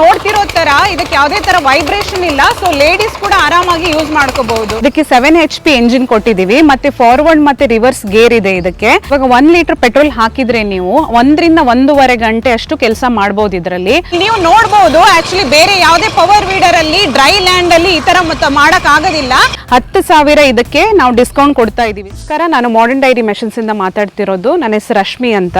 ನೋಡ್ತಿರೋ ತರ ಇದಕ್ಕೆ ಯಾವುದೇ ತರ ವೈಬ್ರೇಷನ್ ಇಲ್ಲ. ಸೊ ಲೇಡೀಸ್ ಕೂಡ ಆರಾಮಾಗಿ ಯೂಸ್ ಮಾಡ್ಕೋಬಹುದು. ಇದಕ್ಕೆ ಸೆವೆನ್ ಎಚ್ ಪಿ ಎಂಜಿನ್ ಕೊಟ್ಟಿದೀವಿ ಮತ್ತೆ ಫಾರ್ವರ್ಡ್ ಮತ್ತೆ ರಿವರ್ಸ್ ಗೇರ್ ಇದೆ ಇದಕ್ಕೆ. ಇವಾಗ ಒಂದ್ ಲೀಟರ್ ಪೆಟ್ರೋಲ್ ಹಾಕಿದ್ರೆ ನೀವು ಒಂದರಿಂದ ಒಂದೂವರೆ ಗಂಟೆ ಅಷ್ಟು ಕೆಲಸ ಮಾಡಬಹುದು ಇದರಲ್ಲಿ. ನೀವು ನೋಡಬಹುದು ಆಕ್ಚುಲಿ ಬೇರೆ ಯಾವುದೇ ಪವರ್ ವೀಡರ್ ಅಲ್ಲಿ ಡ್ರೈ ಲ್ಯಾಂಡ್ ಅಲ್ಲಿ ಈ ತರ ಮತ್ತೆ ಮಾಡಕ್ ಆಗೋದಿಲ್ಲ. ಹತ್ತು ಸಾವಿರ ಇದಕ್ಕೆ ನಾವು ಡಿಸ್ಕೌಂಟ್ ಕೊಡ್ತಾ ಇದೀವಿ ನಾನು ಮಾಡರ್ನ್ ಡೈರಿ ಮೆಷಿನ್ಸ್ ಇಂದ ಮಾತಾಡ್ತಿರೋದು. ನನ್ನ ಹೆಸರು ರಶ್ಮಿ ಅಂತ.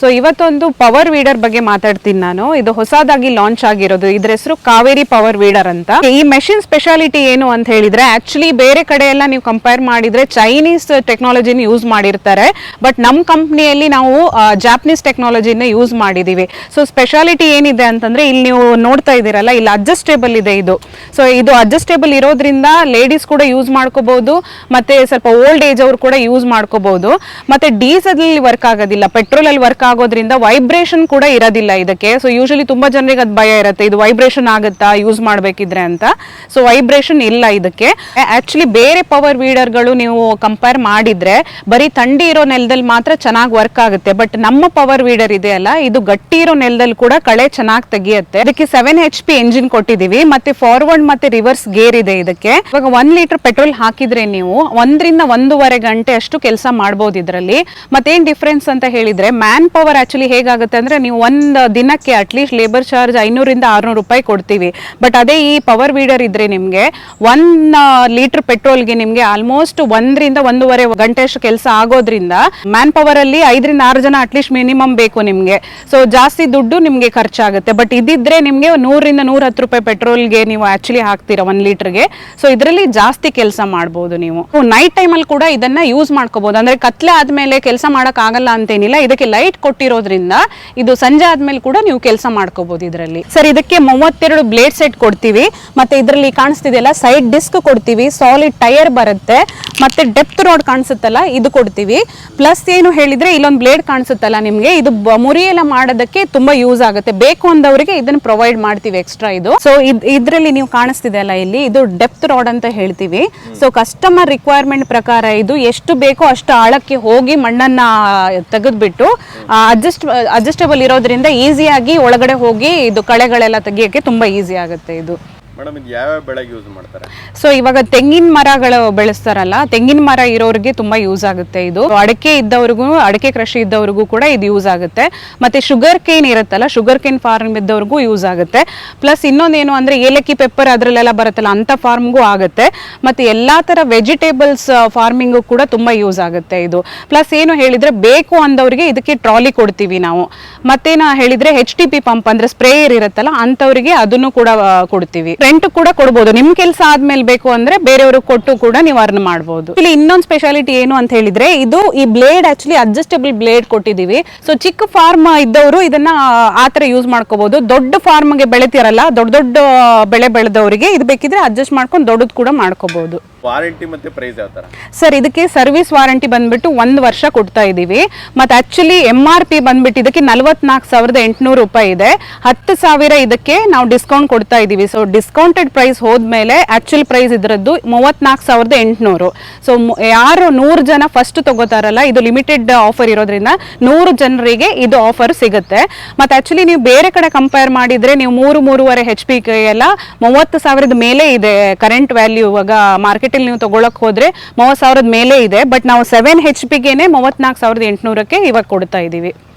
ಸೊ ಇವತ್ತೊಂದು ಪವರ್ ವೀಡರ್ ಬಗ್ಗೆ ಮಾತಾಡ್ತೀನಿ ನಾನು. ಇದು ಹೊಸದಾಗಿ ಲಾಂಚ್ ಆಗಿರೋದು. ಇದ್ರ ಹೆಸರು ಕಾವೇರಿ ಪವರ್ ವೀಡರ್ ಅಂತ. ಈ ಮೆಷಿನ್ ಸ್ಪೆಷಾಲಿಟಿ ಏನು ಅಂತ ಹೇಳಿದ್ರೆ ಆಕ್ಚುಲಿ ಬೇರೆ ಕಡೆ ಎಲ್ಲ ನೀವು ಕಂಪೇರ್ ಮಾಡಿದ್ರೆ ಚೈನೀಸ್ ಟೆಕ್ನಾಲಜಿನ ಯೂಸ್ ಮಾಡಿರ್ತಾರೆ. ಬಟ್ ನಮ್ಮ ಕಂಪ್ನಿಯಲ್ಲಿ ನಾವು ಜಾಪನೀಸ್ ಟೆಕ್ನಾಲಜಿನ ಯೂಸ್ ಮಾಡಿದೀವಿ. ಸೊ ಸ್ಪೆಷಾಲಿಟಿ ಏನಿದೆ ಅಂತಂದ್ರೆ, ಇಲ್ಲಿ ನೀವು ನೋಡ್ತಾ ಇದ್ದೀರಲ್ಲ, ಇಲ್ಲಿ ಅಡ್ಜಸ್ಟೇಬಲ್ ಇದೆ ಇದು. ಸೊ ಇದು ಅಡ್ಜಸ್ಟೇಬಲ್ ಇರೋದ್ರಿಂದ ಲೇಡೀಸ್ ಕೂಡ ಯೂಸ್ ಮಾಡ್ಕೋಬಹುದು ಮತ್ತೆ ಸ್ವಲ್ಪ ಓಲ್ಡ್ ಏಜ್ ಅವರು ಕೂಡ ಯೂಸ್ ಮಾಡ್ಕೋಬಹುದು ಮತ್ತೆ ಡೀಸೆಲ್ ವರ್ಕ್ ಆಗೋದಿಲ್ಲ ಪೆಟ್ರೋಲ್ ಅಲ್ಲಿ ವರ್ಕ್ ಆಗೋದ್ರಿಂದ ವೈಬ್ರೇಷನ್ ಕೂಡ ಇರೋದಿಲ್ಲ ಇದಕ್ಕೆ. ಸೊ ಯೂಶಲಿ ತುಂಬಾ ಜನರಿಗೆ ಅದು ಭಯ ಇರುತ್ತೆ, ಇದು ವೈಬ್ರೇಷನ್ ಆಗುತ್ತಾ ಯೂಸ್ ಮಾಡಬೇಕಿದ್ರೆ ಅಂತ. ಸೊ ವೈಬ್ರೇಷನ್ ಇಲ್ಲ ಇದಕ್ಕೆ. ಆಕ್ಚುಲಿ ಬೇರೆ ಪವರ್ ವೀಡರ್ಗಳು ನೀವು ಕಂಪೇರ್ ಮಾಡಿದ್ರೆ, ಬರೀ ಥಂಡಿ ಇರೋ ನೆಲದಲ್ಲಿ ಮಾತ್ರ ಚೆನ್ನಾಗಿ ವರ್ಕ್ ಆಗುತ್ತೆ. ಬಟ್ ನಮ್ಮ ಪವರ್ ವೀಡರ್ ಇದೆಯಲ್ಲ ಇದು ಗಟ್ಟಿ ಇರೋ ನೆಲದಲ್ಲಿ ಕೂಡ ಕಳೆ ಚೆನ್ನಾಗಿ ತೆಗಿಯುತ್ತೆ. ಅದಕ್ಕೆ ಸೆವೆನ್ ಎಚ್ ಪಿ ಎಂಜಿನ್ ಕೊಟ್ಟಿದೀವಿ, ಮತ್ತೆ ಫಾರ್ವರ್ಡ್ ಮತ್ತೆ ರಿವರ್ಸ್ ಗೇರ್ ಇದೆ ಇದಕ್ಕೆ. ಇವಾಗ ಒಂದ್ ಲೀಟರ್ ಪೆಟ್ರೋಲ್ ಹಾಕಿದ್ರೆ ನೀವು ಒಂದರಿಂದ ಒಂದೂವರೆ ಗಂಟೆ ಅಷ್ಟು ಕೆಲಸ ಮಾಡಬಹುದು ಇದರಲ್ಲಿ. ಮತ್ತೇನ್ ಡಿಫ್ರೆನ್ಸ್ ಅಂತ ಹೇಳಿದ್ರೆ ಮ್ಯಾನ್ ಪವರ್ ಆಕ್ಚುಲಿ ಹೇಗಾಗುತ್ತೆ ಅಂದ್ರೆ, ನೀವು ಒಂದ್ ದಿನಕ್ಕೆ ಅಟ್ಲೀಸ್ಟ್ ಲೇಬರ್ ಚಾರ್ಜ್ ಐನೂರಿಂದ ಆರ್ನೂರು ರೂಪಾಯಿ ಕೊಡ್ತೀವಿ. ಬಟ್ ಅದೇ ಈ ಪವರ್ ವೀಡರ್ ಇದ್ರೆ ನಿಮಗೆ ಒನ್ ಲೀಟರ್ ಪೆಟ್ರೋಲ್ಗೆ ನಿಮಗೆ ಆಲ್ಮೋಸ್ಟ್ ಒಂದರಿಂದ ಒಂದೂವರೆ ಗಂಟೆ ಅಷ್ಟು ಕೆಲಸ ಆಗೋದ್ರಿಂದ ಮ್ಯಾನ್ ಪವರ್ ಅಲ್ಲಿ ಐದರಿಂದ ಆರು ಜನ ಅಟ್ಲೀಸ್ಟ್ ಮಿನಿಮಮ್ ಬೇಕು ನಿಮಗೆ. ಸೊ ಜಾಸ್ತಿ ದುಡ್ಡು ನಿಮಗೆ ಖರ್ಚಾಗುತ್ತೆ. ಬಟ್ ಇದಿದ್ರೆ ನಿಮಗೆ ನೂರರಿಂದ ನೂರ ಹತ್ತು ರೂಪಾಯಿ ಪೆಟ್ರೋಲ್ಗೆ ನೀವು ಆಕ್ಚುಲಿ ಹಾಕ್ತೀರಾ ಒಂದು ಲೀಟರ್ಗೆ ಸೊ ಇದರಲ್ಲಿ ಜಾಸ್ತಿ ಕೆಲಸ ಮಾಡ್ಬೋದು ನೀವು. ನೈಟ್ ಟೈಮಲ್ಲಿ ಕೂಡ ಇದನ್ನ ಯೂಸ್ ಮಾಡ್ಕೋಬಹುದು ಅಂದ್ರೆ ಕತ್ಲೆ ಆದ್ಮೇಲೆ ಕೆಲಸ ಮಾಡಕ್ ಆಗಲ್ಲ ಅಂತೇನಿಲ್ಲ. ಇದಕ್ಕೆ ಲೈಟ್ ಕೊಟ್ಟಿರೋದ್ರಿಂದ ಇದು ಸಂಜೆ ಆದ್ಮೇಲೆ ಕೂಡ ನೀವು ಕೆಲಸ ಮಾಡ್ಕೋಬಹುದು ಇದರಲ್ಲಿ. ಸರ್, ಇದಕ್ಕೆ ಮೂವತ್ತೆರಡು ಬ್ಲೇಡ್ ಸೆಟ್ ಕೊಡ್ತೀವಿ. ಮತ್ತೆ ಇದರಲ್ಲಿ ಕಾಣಿಸ್ತಿದೆಯಲ್ಲ, ಸೈಡ್ ಡಿಸ್ಕ್ ಕೊಡ್ತೀವಿ. ಸಾಲಿಡ್ ಟೈರ್ ಬರುತ್ತೆ. ಮತ್ತೆ ಡೆಪ್ತ್ ರೋಡ್ ಕಾಣಿಸುತ್ತಲ್ಲ, ಇದು ಕೊಡ್ತೀವಿ. ಪ್ಲಸ್ ಏನು ಹೇಳಿದ್ರೆ, ಇಲ್ಲೊಂದು ಬ್ಲೇಡ್ ಕಾಣಿಸುತ್ತಲ್ಲ ನಿಮ್ಗೆ. ಇದು ಮುರಿಯೆಲ್ಲ ಮಾಡೋದಕ್ಕೆ ತುಂಬಾ ಯೂಸ್ ಆಗುತ್ತೆ. ಬೇಕು ಅಂದವರಿಗೆ ಇದನ್ನ ಪ್ರೊವೈಡ್ ಮಾಡ್ತೀವಿ ಎಕ್ಸ್ಟ್ರಾ ಇದು. ಸೊ ಇದ್ರಲ್ಲಿ ನೀವು ಕಾಣಿಸ್ತಿದೆಯಲ್ಲ ಇಲ್ಲಿ, ಇದು ಡೆಪ್ತ್ ರೋಡ್ ಅಂತ ಹೇಳ್ತೀವಿ. ಸೊ ಕಸ್ಟಮರ್ ರಿಕ್ವೈರ್ಮೆಂಟ್ ಪ್ರಕಾರ ಇದು ಎಷ್ಟು ಬೇಕೋ ಅಷ್ಟು ಆಳಕ್ಕೆ ಹೋಗಿ ಮಣ್ಣನ್ನ ತೆಗೆದ್ಬಿಟ್ಟು ಅಡ್ಜಸ್ಟ್ ಅಡ್ಜಸ್ಟಬಲ್ ಇರೋದ್ರಿಂದ ಈಸಿಯಾಗಿ ಒಳಗಡೆ ಹೋಗಿ ಇದು ಕಳೆಗಳೆಲ್ಲ ತೆಗಿಯೋಕ್ಕೆ ತುಂಬಾ ಈಸಿ ಆಗುತ್ತೆ ಇದು. ಮೇಡಮ್, ಇದು ಯಾವ್ಯಾವ ಬೆಳೆಗೆ ಯೂಸ್ ಮಾಡ್ತಾರೆ? ಸೊ ಇವಾಗ ತೆಂಗಿನ ಮರಗಳು ಬೆಳೆಸ್ತಾರಲ್ಲ, ತೆಂಗಿನ ಮರ ಇರೋರಿಗೆ ತುಂಬಾ ಯೂಸ್ ಆಗುತ್ತೆ ಇದು. ಅಡಕೆ ಇದ್ದವ್ರಿಗೂ, ಅಡಕೆ ಕೃಷಿ ಇದ್ದವ್ರಿಗೂ ಕೂಡ ಇದು ಯೂಸ್ ಆಗುತ್ತೆ. ಮತ್ತೆ ಶುಗರ್ ಕೇನ್ ಇರುತ್ತಲ್ಲ ಶುಗರ್ ಕೇನ್ ಫಾರ್ಮ್ ಇದ್ದವ್ರಿಗೂ ಯೂಸ್ ಆಗುತ್ತೆ. ಪ್ಲಸ್ ಇನ್ನೊಂದೇನು ಅಂದ್ರೆ ಏಲಕ್ಕಿ ಪೆಪ್ಪರ್ ಅದ್ರಲ್ಲೆಲ್ಲ ಬರುತ್ತಲ್ಲ, ಅಂತ ಫಾರ್ಮ್ಗೂ ಆಗುತ್ತೆ. ಮತ್ತೆ ಎಲ್ಲಾ ತರ ವೆಜಿಟೇಬಲ್ಸ್ ಫಾರ್ಮಿಂಗು ಕೂಡ ತುಂಬಾ ಯೂಸ್ ಆಗುತ್ತೆ ಇದು. ಪ್ಲಸ್ ಏನು ಹೇಳಿದ್ರೆ ಬೇಕು ಅಂದವರಿಗೆ ಇದಕ್ಕೆ ಟ್ರಾಲಿ ಕೊಡ್ತೀವಿ ನಾವು. ಮತ್ತೇನ ಹೇಳಿದ್ರೆ ಹೆಚ್ ಟಿ ಪಿ ಪಂಪ್ ಅಂದ್ರೆ ಸ್ಪ್ರೇಯರ್ ಇರುತ್ತಲ್ಲ ಅಂತವರಿಗೆ ಅದನ್ನು ಕೂಡ ಕೊಡ್ತೀವಿ. ರೆಂಟ್ ಕೂಡ ಕೊಡ್ಬೋದು. ನಿಮ್ ಕೆಲಸ ಆದ್ಮೇಲೆ ಬೇಕು ಅಂದ್ರೆ ಬೇರೆಯವ್ರಿಗೆ ಕೊಟ್ಟು ಕೂಡ ನೀವು ಅರ್ನ್ ಮಾಡ್ಬೋದು. ಇಲ್ಲಿ ಇನ್ನೊಂದು ಸ್ಪೆಷಾಲಿಟಿ ಏನು ಅಂತ ಹೇಳಿದ್ರೆ ಇದು ಈ ಬ್ಲೇಡ್ ಆಕ್ಚುಲಿ ಅಡ್ಜಸ್ಟೇಬಲ್ ಬ್ಲೇಡ್ ಕೊಟ್ಟಿದೀವಿ ಸೊ ಚಿಕ್ಕ ಫಾರ್ಮ್ ಇದ್ದವರು ಇದನ್ನ ಆತರ ತರ ಯೂಸ್ ಮಾಡ್ಕೋಬಹುದು ದೊಡ್ಡ ಫಾರ್ಮ್ಗೆ ಬೆಳಿತಿರಲ್ಲ ದೊಡ್ಡ ದೊಡ್ಡ ಬೆಳೆ ಬೆಳೆದವರಿಗೆ ಇದು ಬೇಕಿದ್ರೆ ಅಡ್ಜಸ್ಟ್ ಮಾಡ್ಕೊಂಡು ದೊಡ್ಡದು ಕೂಡ ಮಾಡ್ಕೋಬಹುದು ವಾರಂಟಿ ಮತ್ತೆ ಪ್ರೈಸ್ ಯಾವ ತರ? ಸರ್ ಇದಕ್ಕೆ ಸರ್ವಿಸ್ ವಾರಂಟಿ ಬಂದ್ಬಿಟ್ಟು ಒಂದ್ ವರ್ಷ ಕೊಡ್ತಾ ಇದೀವಿ ಮತ್ತೆ ಆಕ್ಚುಲಿ ಎಂ ಆರ್ ಪಿ ಬಂದ್ಬಿಟ್ಟು ಇದಕ್ಕೆ ನಲ್ವತ್ನಾಲ್ಕು ಸಾವಿರದ ಎಂಟುನೂರು ರೂಪಾಯಿ ಇದೆ. ಹತ್ತು ಸಾವಿರ ಇದಕ್ಕೆ ನಾವು ಡಿಸ್ಕೌಂಟ್ ಕೊಡ್ತಾ ಇದ್ದೀವಿ. ಸೊ ಡಿಸ್ಕೌಂಟೆಡ್ ಪ್ರೈಸ್ ಹೋದ್ಮೇಲೆ ಆ್ಯಕ್ಚುಲ್ ಪ್ರೈಸ್ ಇದರದ್ದು ಮೂವತ್ತ್ನಾಲ್ಕು ಸಾವಿರದ ಎಂಟುನೂರು. ಸೊ ಯಾರು ನೂರು ಜನ ಫಸ್ಟ್ ತಗೋತಾರಲ್ಲ, ಇದು ಲಿಮಿಟೆಡ್ ಆಫರ್ ಇರೋದ್ರಿಂದ ನೂರು ಜನರಿಗೆ ಇದು ಆಫರ್ ಸಿಗುತ್ತೆ. ಮತ್ತು ಆ್ಯಕ್ಚುಲಿ ನೀವು ಬೇರೆ ಕಡೆ ಕಂಪೇರ್ ಮಾಡಿದ್ರೆ ನೀವು ಮೂರು, ಮೂರುವರೆ ಹೆಚ್ ಪಿ ಎಲ್ಲ ಮೂವತ್ತು ಸಾವಿರದ ಮೇಲೆ ಇದೆ ಕರೆಂಟ್ ವ್ಯಾಲ್ಯೂ ಇವಾಗ ಮಾರ್ಕೆಟಲ್ಲಿ ನೀವು ತಗೊಳಕ್ ಹೋದ್ರೆ ಮೂವತ್ತು ಸಾವಿರದ ಮೇಲೆ ಇದೆ ಬಟ್ ನಾವು ಸೆವೆನ್ ಹೆಚ್ ಪಿಗೆನೆ ಮೂವತ್ನಾಲ್ಕು ಸಾವಿರದ ಎಂಟುನೂರಕ್ಕೆ ಇವಾಗ ಕೊಡ್ತಾ ಇದ್ದೀವಿ.